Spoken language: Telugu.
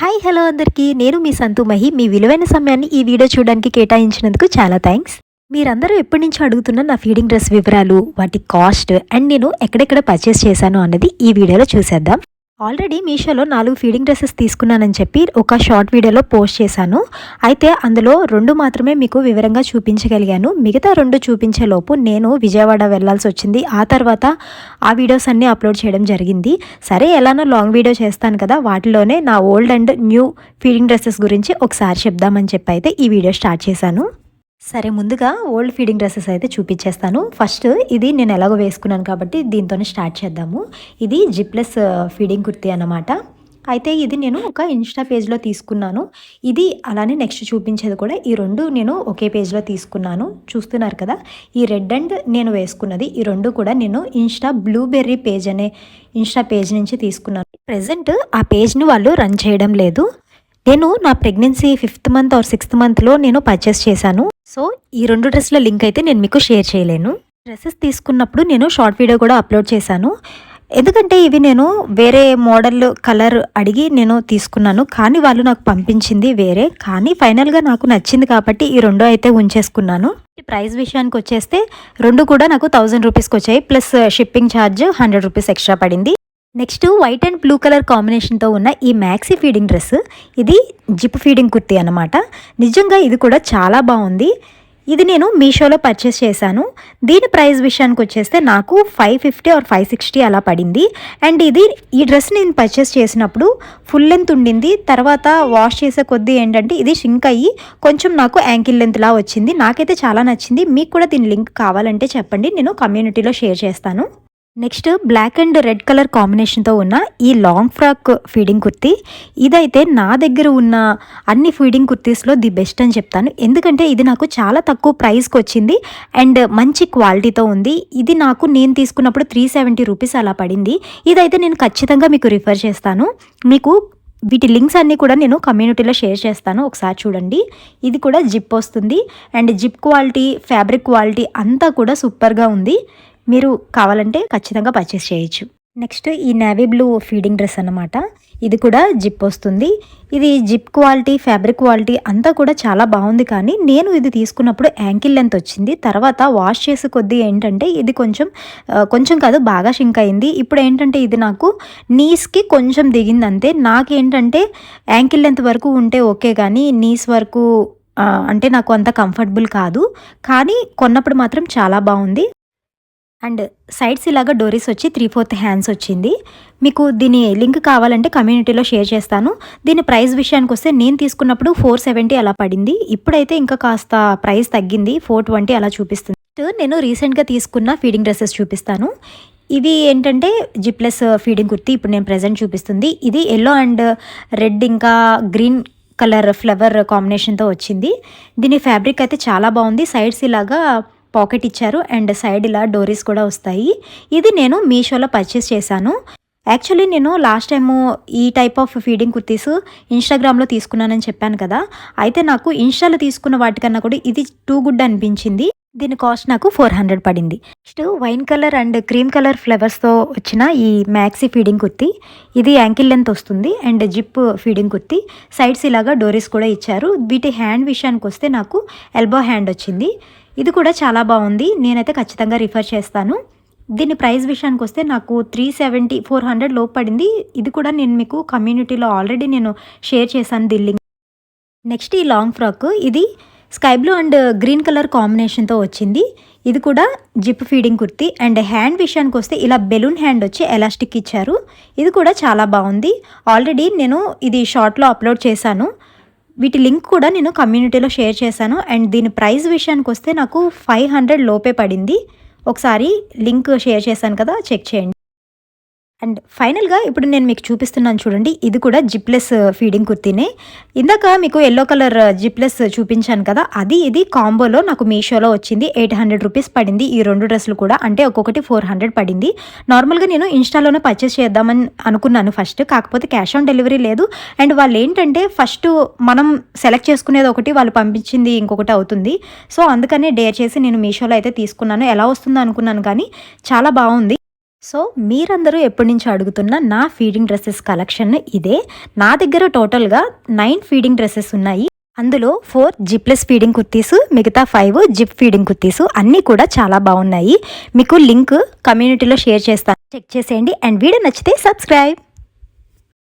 హాయ్ హలో అందరికీ. నేను మీ సంతు మహి. మీ విలువైన సమయాన్ని ఈ వీడియో చూడడానికి కేటాయించినందుకు చాలా థ్యాంక్స్ మీరందరూ ఎప్పటి నుంచో అడుగుతున్న నా ఫీడింగ్ డ్రెస్ వివరాలు వాటి కాస్ట్ అండ్ నేను ఎక్కడెక్కడ పర్చేస్ చేశాను అన్నది ఈ వీడియోలో చూసేద్దాం. ఆల్రెడీ మీషోలో నాలుగు ఫీడింగ్ డ్రెస్సెస్ తీసుకున్నానని చెప్పి ఒక షార్ట్ వీడియోలో పోస్ట్ చేశాను. అయితే అందులో రెండు మాత్రమే మీకు వివరంగా చూపించగలిగాను. మిగతా రెండు చూపించే లోపు నేను విజయవాడ వెళ్ళాల్సి వచ్చింది. ఆ తర్వాత ఆ వీడియోస్ అన్నీ అప్లోడ్ చేయడం జరిగింది. సరే ఎలానో లాంగ్ వీడియో చేస్తాను కదా వాటిలోనే నా old and new feeding dresses గురించి ఒకసారి చెప్దామని చెప్పి అయితే ఈ వీడియో స్టార్ట్ చేశాను. సరే ముందుగా ఓల్డ్ ఫీడింగ్ డ్రెస్సెస్ అయితే చూపించేస్తాను. ఫస్ట్ ఇది నేను ఎలాగో వేసుకున్నాను కాబట్టి దీంతోనే స్టార్ట్ చేద్దాము. ఇది జిప్లెస్ ఫీడింగ్ కుర్తీ అన్నమాట. అయితే ఇది నేను ఒక ఇన్స్టా పేజ్లో తీసుకున్నాను. ఇది అలానే నెక్స్ట్ చూపించేది కూడా ఈ రెండు నేను ఒకే పేజ్లో తీసుకున్నాను. చూస్తున్నారు కదా ఈ రెడ్ అండ్ నేను వేసుకున్నది ఈ రెండు కూడా నేను ఇన్స్టా బ్లూబెర్రీ పేజ్ అనే ఇన్స్టా పేజ్ నుంచి తీసుకున్నాను. ప్రజెంట్ ఆ పేజ్ని వాళ్ళు రన్ చేయడం లేదు. నేను నా pregnancy fifth month or sixth మంత్లో నేను పర్చేస్ చేశాను. సో ఈ రెండు డ్రెస్ల లింక్ అయితే నేను మీకు షేర్ చేయలేను. డ్రెస్సెస్ తీసుకున్నప్పుడు నేను షార్ట్ వీడియో కూడా అప్లోడ్ చేశాను. ఎందుకంటే ఇవి నేను వేరే మోడల్ కలర్ అడిగి నేను తీసుకున్నాను. కానీ వాళ్ళు నాకు పంపించింది వేరే. కానీ ఫైనల్గా నాకు నచ్చింది కాబట్టి ఈ రెండు అయితే ఉంచేసుకున్నాను. ప్రైస్ విషయానికి వచ్చేస్తే రెండు కూడా నాకు థౌజండ్ రూపీస్కి వచ్చాయి. Plus shipping charge hundred rupees extra పడింది. Next white and blue colour కాంబినేషన్తో ఉన్న ఈ మ్యాక్సీ ఫీడింగ్ డ్రెస్ ఇది జిప్ ఫీడింగ్ కుర్తీ అనమాట నిజంగా ఇది కూడా చాలా బాగుంది. ఇది నేను మీషోలో పర్చేస్ చేశాను. దీని ప్రైస్ విషయానికి వచ్చేస్తే నాకు five fifty or five sixty అలా పడింది. అండ్ ఇది ఈ డ్రెస్ నేను పర్చేస్ చేసినప్పుడు ఫుల్ లెంత్ ఉండింది. తర్వాత వాష్ చేసే కొద్దీ ఏంటంటే ఇది షింక్ అయ్యి కొంచెం నాకు యాంకిల్ లెంత్లా వచ్చింది. నాకైతే చాలా నచ్చింది. మీకు కూడా దీని లింక్ కావాలంటే చెప్పండి. నేను కమ్యూనిటీలో షేర్ చేస్తాను. Next black and red colour కాంబినేషన్తో ఉన్న ఈ లాంగ్ ఫ్రాక్ ఫీడింగ్ కుర్తీ ఇదైతే నా దగ్గర ఉన్న అన్ని ఫీడింగ్ కుర్తీస్లో ది బెస్ట్ అని చెప్తాను. ఎందుకంటే ఇది నాకు చాలా తక్కువ ప్రైస్కి వచ్చింది అండ్ మంచి క్వాలిటీతో ఉంది. ఇది నాకు నేను తీసుకున్నప్పుడు త్రీ సెవెంటీ రూపీస్ అలా పడింది. ఇదైతే నేను ఖచ్చితంగా మీకు రిఫర్ చేస్తాను. మీకు వీటి లింక్స్ అన్నీ కూడా నేను కమ్యూనిటీలో షేర్ చేస్తాను. ఒకసారి చూడండి. ఇది కూడా జిప్ వస్తుంది and zip quality fabric quality అంతా కూడా సూపర్గా ఉంది. మీరు కావాలంటే ఖచ్చితంగా పర్చేస్ చేయొచ్చు. నెక్స్ట్ ఈ నేవీ బ్లూ ఫీడింగ్ డ్రెస్ అనమాట ఇది కూడా జిప్ వస్తుంది. ఇది జిప్ క్వాలిటీ ఫ్యాబ్రిక్ క్వాలిటీ అంతా కూడా చాలా బాగుంది కానీ నేను ఇది తీసుకున్నప్పుడు యాంకిల్ లెంత్ వచ్చింది. తర్వాత వాష్ చేసే కొద్దీ ఏంటంటే ఇది కొంచెం కొంచెం కాదు బాగా షింక్ అయింది. ఇప్పుడు ఏంటంటే ఇది నాకు నీస్కి కొంచెం దిగింది అంతే. నాకేంటంటే యాంకిల్ లెంత్ వరకు ఉంటే ఓకే కానీ నీస్ వరకు అంటే నాకు అంత కంఫర్టబుల్ కాదు. కానీ కొన్నప్పుడు మాత్రం చాలా బాగుంది. అండ్ సైడ్స్ ఇలాగ డోరీస్ వచ్చి త్రీ ఫోర్త్ హ్యాండ్స్ వచ్చింది. మీకు దీని లింక్ కావాలంటే కమ్యూనిటీలో షేర్ చేస్తాను. దీని ప్రైస్ విషయానికి వస్తే నేను తీసుకున్నప్పుడు ఫోర్ సెవెంటీ అలా పడింది. ఇప్పుడైతే ఇంకా కాస్త ప్రైస్ తగ్గింది. ఫోర్ ట్వంటీ అలా చూపిస్తుంది. నేను రీసెంట్గా తీసుకున్న ఫీడింగ్ డ్రెస్సెస్ చూపిస్తాను. ఇది ఏంటంటే జిప్లెస్ ఫీడింగ్ కుర్తి ఇప్పుడు నేను ప్రజెంట్ చూపిస్తుంది. ఇది ఎల్లో అండ్ రెడ్ ఇంకా గ్రీన్ కలర్ ఫ్లవర్ కాంబినేషన్తో వచ్చింది. దీని ఫ్యాబ్రిక్ అయితే చాలా బాగుంది. సైడ్స్ ఇలాగా పాకెట్ ఇచ్చారు అండ్ సైడ్ ఇలా డోరీస్ కూడా వస్తాయి. ఇది నేను మీషోలో పర్చేస్ చేశాను. యాక్చువల్లీ నేను లాస్ట్ టైము ఈ టైప్ ఆఫ్ ఫీడింగ్ కుర్తీస్ ఇన్స్టాగ్రామ్లో తీసుకున్నానని చెప్పాను కదా. అయితే నాకు ఇన్స్టాలో తీసుకున్న వాటికన్నా కూడా ఇది టూ గుడ్ అనిపించింది. దీని కాస్ట్ నాకు ఫోర్ హండ్రెడ్ పడింది. Next wine colour and cream colour ఫ్లేవర్స్తో వచ్చిన ఈ మ్యాక్సీ ఫీడింగ్ కుర్తి ఇది యాంకిల్ లెంత్ వస్తుంది and zip feeding kurti. Sides ఇలాగా డోరీస్ కూడా ఇచ్చారు. వీటి హ్యాండ్ విషయానికి వస్తే నాకు ఎల్బో హ్యాండ్ వచ్చింది. ఇది కూడా చాలా బాగుంది. నేనైతే ఖచ్చితంగా రిఫర్ చేస్తాను. దీని ప్రైస్ విషయానికి వస్తే నాకు త్రీ సెవెంటీ ఫోర్ హండ్రెడ్ లోపు పడింది. ఇది కూడా నేను మీకు కమ్యూనిటీలో ఆల్రెడీ నేను షేర్ చేశాను దిల్లింగ్ నెక్స్ట్ ఈ లాంగ్ ఫ్రాక్ ఇది sky blue and green colour కాంబినేషన్తో వచ్చింది. ఇది కూడా zip feeding kurti and hand విషయానికి వస్తే ఇలా బెలూన్ హ్యాండ్ వచ్చి ఎలాస్టిక్ ఇచ్చారు. ఇది కూడా చాలా బాగుంది. ఆల్రెడీ నేను ఇది షార్ట్లో అప్లోడ్ చేశాను. వీటి లింక్ కూడా నేను కమ్యూనిటీలో షేర్ చేశాను. అండ్ దీని ప్రైస్ విషయానికి వస్తే నాకు ఫైవ్ హండ్రెడ్ లోపే పడింది. ఒకసారి లింక్ షేర్ చేశాను కదా చెక్ చేయండి. అండ్ ఫైనల్గా ఇప్పుడు నేను మీకు చూపిస్తున్నాను చూడండి ఇది కూడా జిప్లెస్ ఫీడింగ్ కుర్తీనే. ఇందాక మీకు ఎల్లో కలర్ జిప్లెస్ చూపించాను కదా అది ఇది కాంబోలో నాకు మీషోలో వచ్చింది ఎయిట్ హండ్రెడ్ రూపీస్ పడింది. ఈ రెండు డ్రెస్సులు కూడా అంటే ఒక్కొక్కటి ఫోర్ హండ్రెడ్ పడింది. నార్మల్గా నేను ఇన్స్టాలోనే పర్చేస్ చేద్దామని అనుకున్నాను ఫస్ట్ కాకపోతే క్యాష్ ఆన్ డెలివరీ లేదు. అండ్ వాళ్ళు ఏంటంటే ఫస్ట్ మనం సెలెక్ట్ చేసుకునేది ఒకటి వాళ్ళు పంపించింది ఇంకొకటి అవుతుంది. సో అందుకనే డేర్ చేసి నేను మీషోలో అయితే తీసుకున్నాను. ఎలా వస్తుందో అనుకున్నాను కానీ చాలా బాగుంది. సో మీరందరూ ఎప్పటి నుంచి అడుగుతున్న నా ఫీడింగ్ డ్రెస్సెస్ కలెక్షన్ ఇదే. నా దగ్గర టోటల్గా నైన్ ఫీడింగ్ డ్రెస్సెస్ ఉన్నాయి. అందులో ఫోర్ జిప్లెస్ ఫీడింగ్ కుర్తీస్ మిగతా ఫైవ్ జిప్ ఫీడింగ్ కుర్తీస్ అన్నీ కూడా చాలా బాగున్నాయి. మీకు లింక్ కమ్యూనిటీలో షేర్ చేస్తాను. చెక్ చేసేయండి అండ్ వీడియో నచ్చితే సబ్స్క్రైబ్.